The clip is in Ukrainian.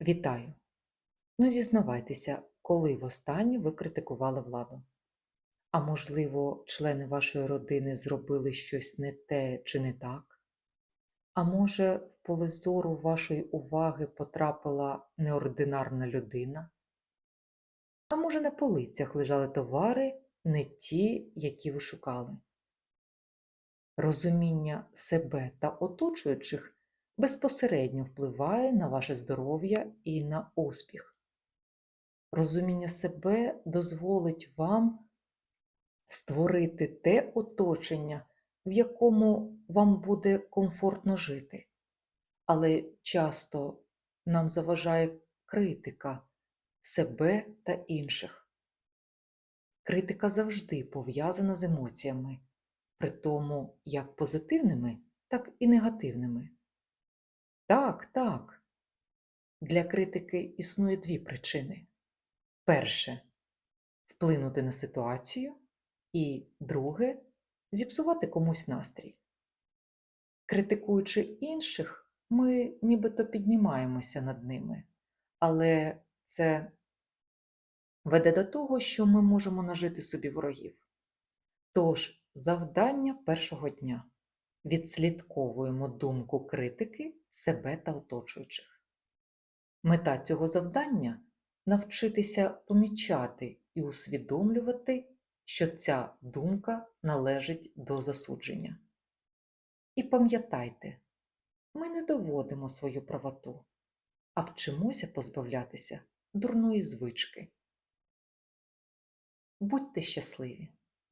Вітаю! Ну, зізнавайтеся, коли востаннє ви критикували владу? А можливо, члени вашої родини зробили щось не те чи не так? А може, в поле зору вашої уваги потрапила неординарна людина? А може, на полицях лежали товари не ті, які ви шукали? Розуміння себе та оточуючих безпосередньо впливає на ваше здоров'я і на успіх. Розуміння себе дозволить вам створити те оточення, в якому вам буде комфортно жити. Але часто нам заважає критика себе та інших. Критика завжди пов'язана з емоціями, при тому як позитивними, так і негативними. Так, так. Для критики існує дві причини. Перше вплинути на ситуацію, і друге зіпсувати комусь настрій. Критикуючи інших, ми нібито піднімаємося над ними, але це веде до того, що ми можемо нажити собі ворогів. Тож, завдання першого дня відслідковуємо думку критики себе та оточуючих. Мета цього завдання навчитися помічати і усвідомлювати, що ця думка належить до засудження. І пам'ятайте, ми не доводимо свою правоту, а вчимося позбавлятися дурної звички. Будьте щасливі!